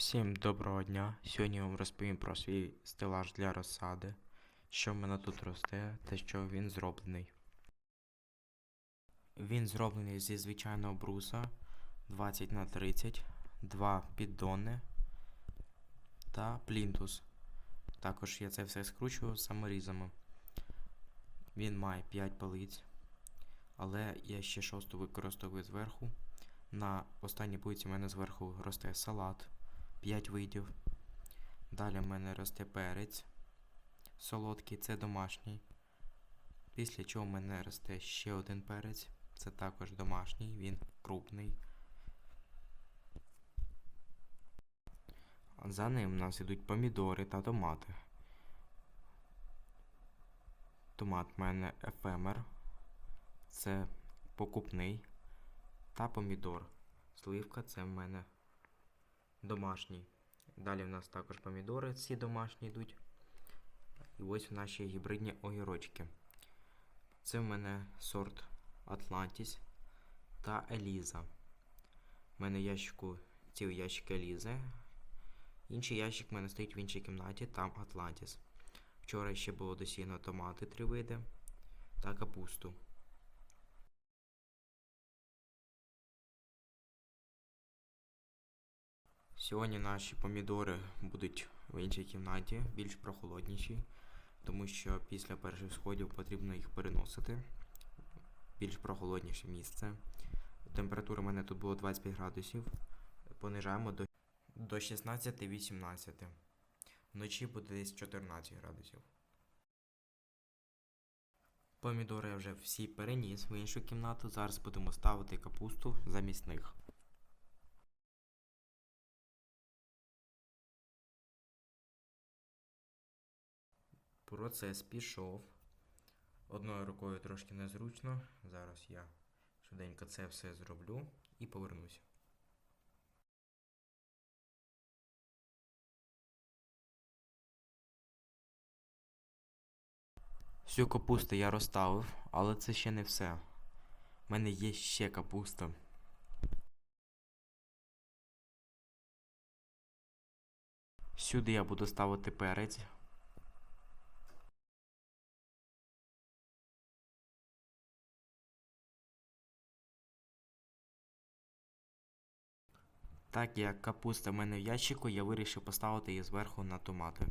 Всім доброго дня! Сьогодні я вам розповім про свій стелаж для розсади, що в мене тут росте та що він зроблений. Він зроблений зі звичайного бруса 20 на 30, два піддони та плінтус. Також я це все скручую саморізами. Він має 5 полиць, але я ще шосту використовую зверху. На останній полиці в мене зверху росте салат. 5 видів. Далі в мене росте перець. Солодкий, це домашній. Після чого в мене росте ще один перець. Це також домашній, він крупний. За ним у нас йдуть помідори та томати. Томат в мене ефемер. Це покупний. Та помідор. Сливка це в мене домашній. Далі в нас також помідори, ці домашні йдуть. І ось наші гібридні огірочки. Це в мене сорт Атлантіс та Еліза. У мене ящику цілий ящик Елізи. Інший ящик в мене стоїть в іншій кімнаті, там Атлантіс. Вчора ще було досіяно томати три види та капусту. Сьогодні наші помідори будуть в іншій кімнаті, більш прохолодніші, тому що після перших сходів потрібно їх переносити. в Більш прохолодніше місце. Температура в мене тут було 25 градусів. Понижаємо до, до 16-18. Вночі буде десь 14 градусів. Помідори я вже всі переніс в іншу кімнату. Зараз будемо ставити капусту замість них. Процес пішов. Одною рукою трошки незручно. Зараз я швиденько це все зроблю і повернуся. Всю капусту я розставив, але це ще не все. У мене є ще капуста. Сюди я буду ставити перець. Так як капуста в мене в ящику, я вирішив поставити її зверху на томати.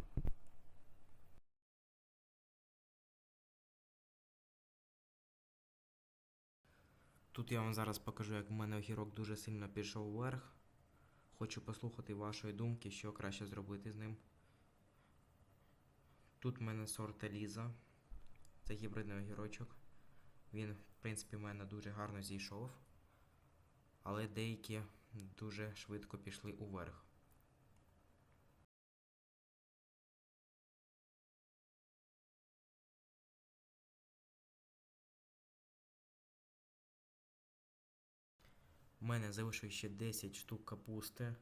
Тут я вам зараз покажу, як в мене огірок дуже сильно пішов вверх. Хочу послухати вашої думки, що краще зробити з ним. Тут в мене сорт Еліза. Це гібридний огірочок. Він, в принципі, в мене дуже гарно зійшов. Але деякі дуже швидко пішли уверх. У мене залишилось ще 10 штук капусти.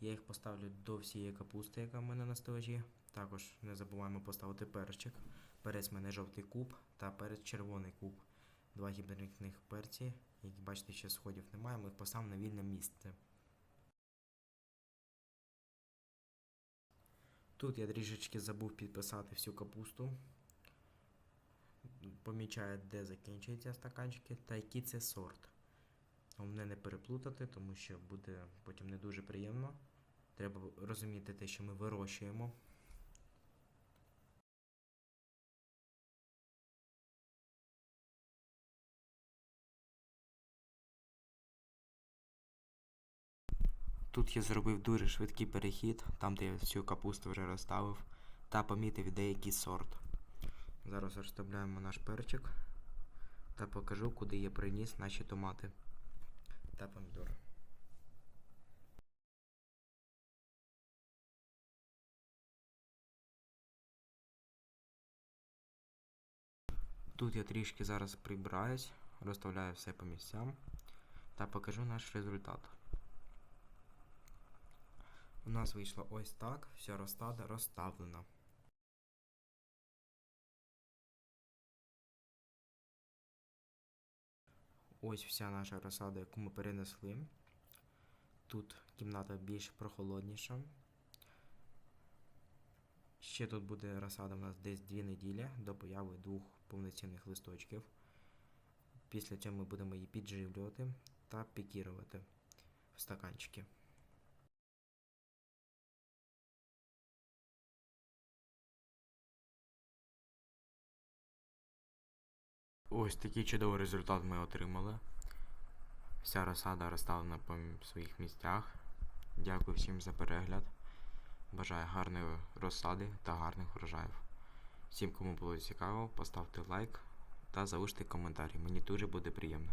Я їх поставлю до всієї капусти, яка в мене на стелажі. Також не забуваємо поставити перчик. Перець мене жовтий куб та перець червоний куб. Два гібридних перці. Як бачите, ще сходів немає, ми їх поставимо на вільне місце. Тут я трішечки забув підписати всю капусту. Помічаю, де закінчуються стаканчики та який це сорт. Головне не переплутати, тому що буде потім не дуже приємно. Треба розуміти те, що ми вирощуємо. Тут я зробив дуже швидкий перехід, там де я всю капусту вже розставив, та помітив деякий сорт. Зараз розставляємо наш перчик та покажу, куди я приніс наші томати та помідори. Тут я трішки зараз прибираюсь, розставляю все по місцям та покажу наш результат. У нас вийшло ось так, вся розстада розставлена. Ось вся наша розсада, яку ми перенесли. Тут кімната більш прохолодніша. Ще тут буде розсада у нас десь 2 неділі до появи двох повноцінних листочків. Після цього ми будемо її підживлювати та пікірувати в стаканчики. Ось такий чудовий результат ми отримали. Вся розсада розставлена по своїх місцях. Дякую всім за перегляд. Бажаю гарної розсади та гарних врожаїв. Всім, кому було цікаво, поставте лайк та залиште коментарі. Мені дуже буде приємно.